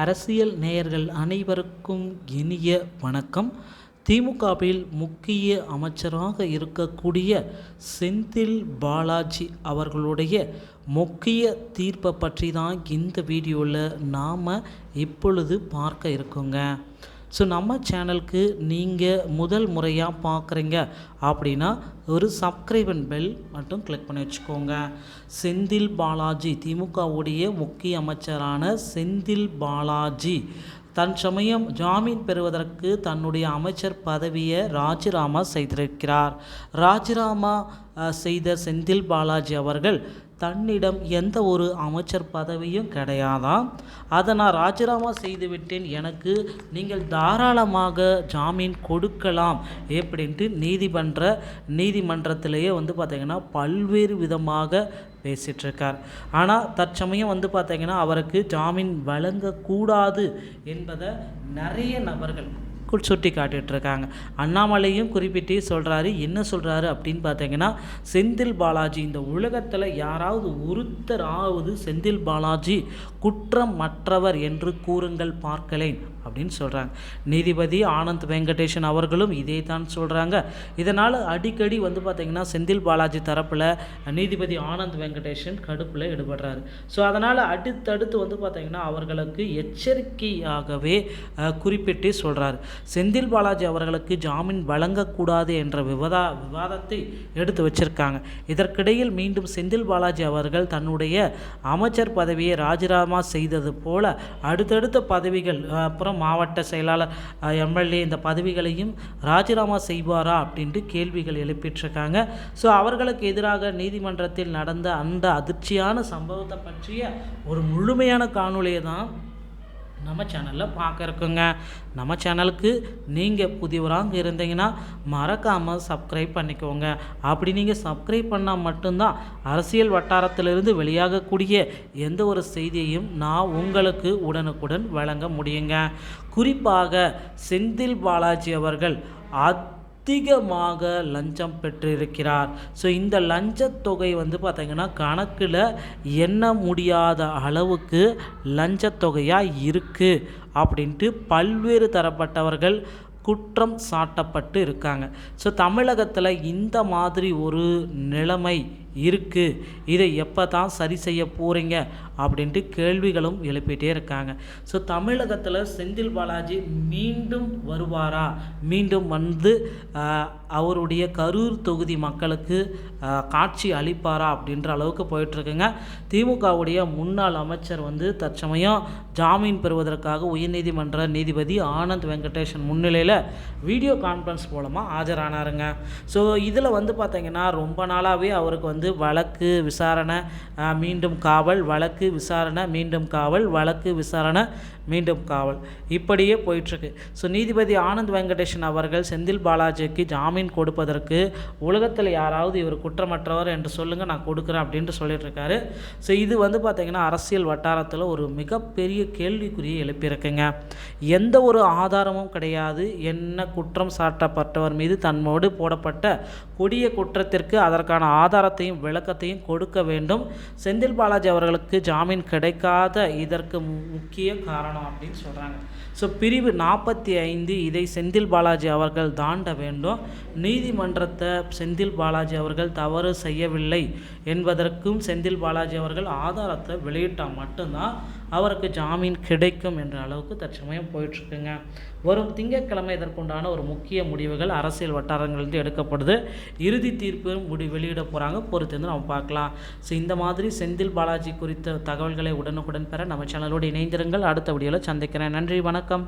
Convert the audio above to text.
அரசியல் நேயர்கள் அனைவருக்கும் இனிய வணக்கம். திமுகவில் முக்கிய அமைச்சராக இருக்கக்கூடிய செந்தில் பாலாஜி அவர்களுடைய முக்கிய தீர்ப்பை பற்றி தான் இந்த வீடியோவில் நாம் இப்பொழுது பார்க்க இருக்கோங்க. ஸோ நம்ம சேனலுக்கு நீங்கள் முதல் முறையாக பார்க்குறீங்க அப்படின்னா ஒரு சப்ஸ்கிரைபன் பெல் மட்டும் கிளிக் பண்ணி வச்சுக்கோங்க. செந்தில் பாலாஜி திமுகவுடைய முக்கிய அமைச்சரான செந்தில் பாலாஜி தன் சமயம் ஜாமீன் பெறுவதற்கு தன்னுடைய அமைச்சர் பதவியை ராஜினாமா செய்திருக்கிறார். ராஜினாமா செய்த செந்தில் பாலாஜி அவர்கள் தன்னிடம் எந்த ஒரு அமைச்சர் பதவியும் கிடையாதாம். அதை நான் ராஜினாமா செய்துவிட்டேன். எனக்கு நீங்கள் தாராளமாக ஜாமீன் கொடுக்கலாம் எப்படின்ட்டு நீதிமன்ற நீதிமன்றத்திலேயே வந்து பார்த்திங்கன்னா பல்வேறு விதமாக பேசிகிட்ருக்கார் ஆனால் தற்சமயம் வந்து பார்த்திங்கன்னா அவருக்கு ஜாமீன் வழங்கக்கூடாது என்பதை நிறைய நபர்கள் சுட்டி காட்டிகிட்டு இருக்காங்க அண்ணாமலையும் குறிப்பிட்டு சொல்கிறாரு என்ன சொல்கிறாரு அப்படின்னு பார்த்தீங்கன்னா செந்தில் பாலாஜி இந்த உலகத்தில் யாராவது ஒருத்தராவது செந்தில் பாலாஜி குற்றம் மற்றவர் என்று கூறுங்கள் பார்க்கலேன் அப்படின்னு சொல்கிறாங்க நீதிபதி ஆனந்த் வெங்கடேஷன் அவர்களும் இதே தான் சொல்கிறாங்க இதனால் அடிக்கடி வந்து பார்த்திங்கன்னா செந்தில் பாலாஜி தரப்பில் நீதிபதி ஆனந்த் வெங்கடேஷன் கடுப்பில் ஈடுபடுறாரு. ஸோ அதனால் அடுத்தடுத்து வந்து பார்த்திங்கன்னா அவர்களுக்கு எச்சரிக்கையாகவே குறிப்பிட்டு சொல்கிறாரு செந்தில் பாலாஜி அவர்களுக்கு ஜாமீன் வழங்கக்கூடாது என்ற விவாதா விவாதத்தை எடுத்து வச்சிருக்காங்க. இதற்கிடையில் மீண்டும் செந்தில் பாலாஜி அவர்கள் தன்னுடைய அமைச்சர் பதவியை ராஜினாமா செய்தது போல அடுத்தடுத்த பதவிகள் அப்புறம் மாவட்ட செயலாளர் எம்எல்ஏ இந்த பதவிகளையும் ராஜினாமா செய்வாரா அப்படின்ட்டு கேள்விகள் எழுப்பிட்டுருக்காங்க. ஸோ அவர்களுக்கு எதிராக நீதிமன்றத்தில் நடந்த அந்த அதிர்ச்சியான சம்பவத்தை பற்றிய ஒரு முழுமையான காணொலியை தான் நம்ம சேனலில் பார்க்க இருக்குங்க. நம்ம சேனலுக்கு நீங்கள் புதியவராக இருந்தீங்கன்னா மறக்காமல் சப்ஸ்கிரைப் பண்ணிக்கோங்க. அப்படி நீங்கள் சப்ஸ்கிரைப் பண்ணால் மட்டும்தான் அரசியல் வட்டாரத்திலிருந்து வெளியாகக்கூடிய எந்த ஒரு செய்தியையும் நான் உங்களுக்கு உடனுக்குடன் வழங்க முடியுங்க. குறிப்பாக செந்தில் பாலாஜி அவர்கள் அத் அதிகமாக லஞ்சம் பெற்றிருக்கிறார். ஸோ இந்த லஞ்சத் தொகை வந்து பார்த்திங்கன்னா கணக்கில் எண்ண முடியாத அளவுக்கு லஞ்சத் தொகையாக இருக்குது அப்படின்ட்டு பல்வேறு தரப்பட்டவர்கள் குற்றம் சாட்டப்பட்டு இருக்காங்க. ஸோ தமிழகத்தில் இந்த மாதிரி ஒரு நிலைமை இருக்குது இதை எப்போ தான் சரி செய்ய போகிறீங்க அப்படின்ட்டு கேள்விகளும் எழுப்பிட்டே இருக்காங்க. ஸோ தமிழகத்தில் செந்தில் பாலாஜி மீண்டும் வருவாரா? மீண்டும் வந்து அவருடைய கரூர் தொகுதி மக்களுக்கு காட்சி அளிப்பாரா? அப்படின்ற அளவுக்கு போயிட்டுருக்குங்க. திமுகவுடைய முன்னாள் அமைச்சர் வந்து தற்சமயம் ஜாமீன் பெறுவதற்காக உயர்நீதிமன்ற நீதிபதி ஆனந்த் வெங்கடேஷன் முன்னிலையில் வீடியோ கான்ஃபரன்ஸ் மூலமாக ஆஜரானாருங்க. ஸோ இதில் வந்து பார்த்திங்கன்னா ரொம்ப நாளாகவே அவருக்கு வந்து வழக்கு விசாரணை மீண்டும் காவல் வழக்கு விசாரணை மீண்டும் காவல் வழக்கு விசாரணை மீண்டும் காவல். இப்படியே போயிட்டுருக்கு. ஸோ நீதிபதி ஆனந்த் வெங்கடேஷன் அவர்கள் செந்தில் பாலாஜிக்கு ஜாமீன் கொடுப்பதற்கு உலகத்தில் யாராவது இவர் குற்றமற்றவர் என்று சொல்லுங்கள் நான் கொடுக்குறேன் அப்படின்ட்டு சொல்லிட்டு இருக்காரு ஸோ இது வந்து பார்த்திங்கன்னா அரசியல் வட்டாரத்தில் ஒரு மிகப்பெரிய கேள்விக்குறியை எழுப்பியிருக்குங்க. எந்த ஒரு ஆதாரமும் கிடையாது. என்ன குற்றம் சாட்டப்பட்டவர் மீது தன்னோடு போடப்பட்ட கொடிய குற்றத்திற்கு அதற்கான ஆதாரத்தையும் விளக்கத்தையும் கொடுக்க வேண்டும். செந்தில் பாலாஜி அவர்களுக்கு ஜாமீன் கிடைக்காத இதற்கு முக்கிய காரணம் அப்படின்னு சொல்கிறாங்க ஸோ பிரிவு நாற்பத்தி ஐந்து இதை செந்தில் பாலாஜி அவர்கள் தாண்ட வேண்டும். நீதிமன்றத்தை செந்தில் பாலாஜி அவர்கள் தவறு செய்யவில்லை என்பதற்கும் செந்தில் பாலாஜி அவர்கள் ஆதாரத்தை வெளியிட்டால் மட்டும்தான் அவருக்கு ஜாமீன் கிடைக்கும் என்ற அளவுக்கு தற்சமயம் போயிட்டுருக்குங்க. வரும் திங்கட்கிழமை இதற்குண்டான ஒரு முக்கிய முடிவுகள் அரசியல் வட்டாரங்களிலிருந்து எடுக்கப்படுது. இறுதி தீர்ப்பு முடி வெளியிட போகிறாங்க பொறுத்திருந்து நம்ம பார்க்கலாம். ஸோ இந்த மாதிரி செந்தில் பாலாஜி குறித்த தகவல்களை உடனுக்குடன் பெற நம்ம சேனலோடு இணைந்திருங்கள். அடுத்த வீடியோவில் சந்திக்கிறேன். நன்றி வணக்கம்.